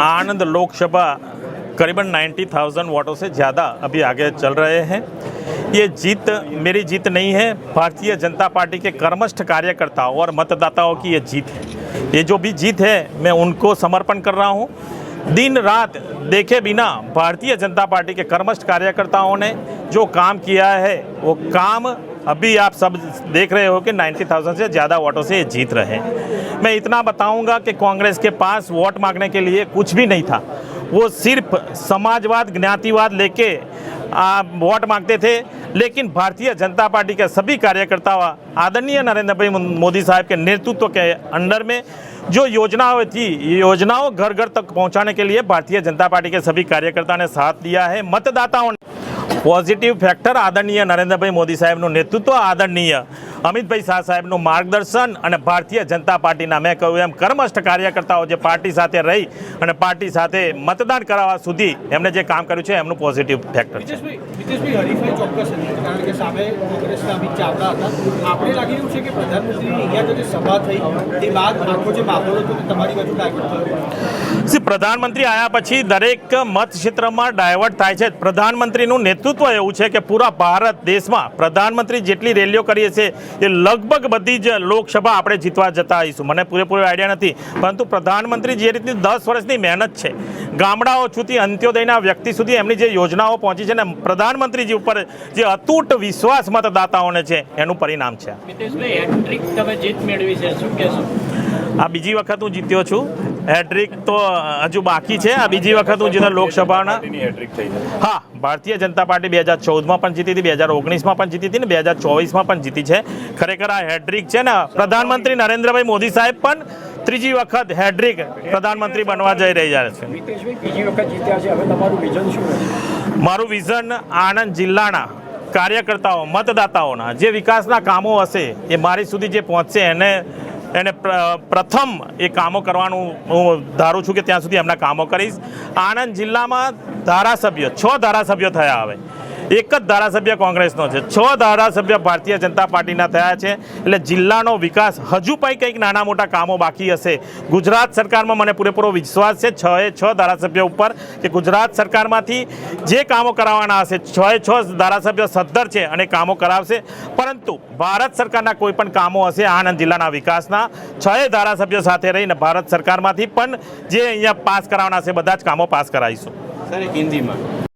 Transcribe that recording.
आनंद लोकसभा करीबन 90,000 वोटों से ज़्यादा अभी आगे चल रहे हैं। ये जीत मेरी जीत नहीं है। भारतीय जनता पार्टी के कर्मस्थ कार्यकर्ताओं और मतदाताओं की ये जीत है। ये जो भी जीत है मैं उनको समर्पण कर रहा हूँ। दिन रात देखे बिना भारतीय जनता पार्टी के कर्मस्थ कार्यकर्ताओं ने जो काम किया है वो काम अभी आप सब देख रहे हो कि 90,000 से ज़्यादा वोटों से ये जीत रहे हैं। मैं इतना बताऊँगा कि कांग्रेस के पास वोट मांगने के लिए कुछ भी नहीं था। वो सिर्फ़ समाजवाद ज्ञातिवाद लेके वोट मांगते थे। लेकिन भारतीय जनता पार्टी के सभी कार्यकर्ता आदरणीय नरेंद्र भाई मोदी साहब के नेतृत्व के अंडर में जो योजनाएँ थी योजनाओं घर घर तक पहुँचाने के लिए भारतीय जनता पार्टी के सभी कार्यकर्ताओं ने साथ दिया है। मतदाताओं ने પોઝિટિવ ફેક્ટર આદરણીય નરેન્દ્રભાઈ મોદી સાહેબનું નેતૃત્વ આદરણીય. અમિતભાઈ શાહ સાહેબનું માર્ગદર્શન અને ભારતીય જનતા પાર્ટીના મેં કહ્યું એમ કર્મસ્થ કાર્યકર્તાઓ જે પાર્ટી સાથે રહી અને પાર્ટી સાથે મતદાન કરાવવા સુધી એમણે જે કામ કર્યું છે એમનું પોઝિટિવ ફેક્ટર છે. પ્રધાનમંત્રી આવ્યા પછી દરેક મત ક્ષેત્રમાં ડાયવર્ટ થાય છે. પ્રધાનમંત્રીનું નેતૃત્વ એવું છે કે પૂરા ભારત દેશમાં પ્રધાનમંત્રી જેટલી રેલીઓ કરીએ છીએ એ લગભગ બધી જ લોકસભા આપણે જીતવા જતા આવીશું. મને પૂરેપૂરો આઈડિયા નથી પરંતુ પ્રધાનમંત્રી જે રીતની દસ વર્ષની મહેનત છે ગામડાઓ સુધી અંત્યોદયના વ્યક્તિ સુધી એમની જે યોજનાઓ પહોંચી છે ને પ્રધાનમંત્રીજી ઉપર જે અતૂટ વિશ્વાસ મતદાતાઓને છે એનું પરિણામ છે. તમે જીત મેળવી છે શું કહેશો? આ બીજી વખત હું જીત્યો છું. હેટ્રિક તો હજુ બાકી છે. આ બીજી વખત હું જીતા લોકસભાના હા ભારતીય જનતા પાર્ટી બે હજાર ચૌદમાં પણ જીતી હતી બે હજાર ઓગણીસમાં પણ જીતી હતી ને બે હજાર ચોવીસમાં પણ જીતી છે. ખરેખર આ હેટ્રિક છે ને પ્રધાનમંત્રી નરેન્દ્રભાઈ મોદી સાહેબ પણ ત્રીજી વખત હેડ્રિક પ્રધાનમંત્રી બનવા જઈ રહ્યા છે. મિતેશભાઈ બીજી વખત જીત્યા છે. હવે તમારું છે મારું વિઝન આણંદ જિલ્લાના કાર્યકર્તાઓ મતદાતાઓના જે વિકાસના કામો હશે એ મારી સુધી જે પહોંચશે એને એને પ્ર- પ્રથમ એ કામો કરવાનું હું ધારું છું કે ત્યાં સુધી એમના કામો કરીશ. આણંદ જિલ્લામાં ધારાસભ્ય, છ ધારાસભ્યો થયા હવે. એક જ ધારાસભ્ય કોંગ્રેસનો છે. છ ધારાસભ્ય ભારતીય જનતા પાર્ટીના થયા છે. એટલે જિલ્લાનો વિકાસ હજુ પણ કંઈક નાના મોટા કામો બાકી હશે. ગુજરાત સરકારમાં મને પૂરેપૂરો વિશ્વાસ છે છ એ છ ધારાસભ્ય ઉપર કે ગુજરાત સરકારમાંથી જે કામો કરાવવાના હશે, છ એ છ ધારાસભ્ય સદ્ધર છે અને કામો કરાવશે. પરંતુ ભારત સરકારના કોઈ પણ કામો હશે આણંદ જિલ્લાના વિકાસના, છ એ ધારાસભ્યો સાથે રહીને ભારત સરકારમાંથી પણ જે અહીંયા પાસ કરાવવાના હશે, બધા જ કામો પાસ કરાવીશું. હિન્દીમાં.